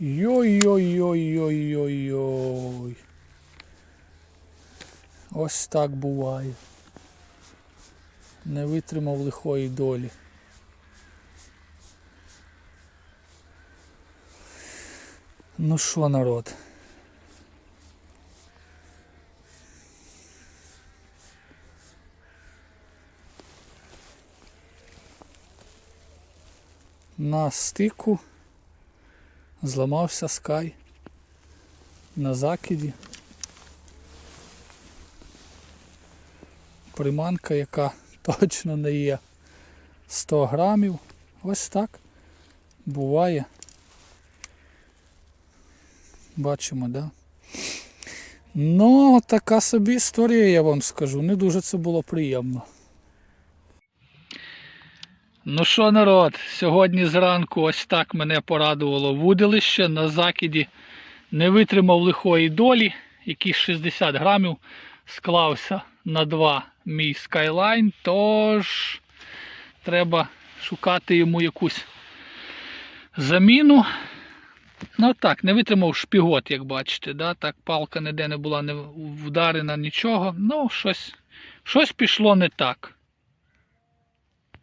Йой-йой-йой-йой-йой-йой. Ось так буває. Не витримав лихої долі. Ну що, народ? На стику зламався скай на закиді. Приманка, яка точно не є 100 грамів. Ось так буває. Бачимо, да? Ну, така собі історія, я вам скажу. Не дуже це було приємно. Ну що, народ, сьогодні зранку ось так мене порадувало вудилище на закиді. Не витримав лихої долі, якісь 60 грамів склався на два мій Skyline, тож треба шукати йому якусь заміну. Ну так, не витримав шпігот, як бачите. Да? Так, палка ніде не була не вдарена, нічого. Ну, щось, щось пішло не так.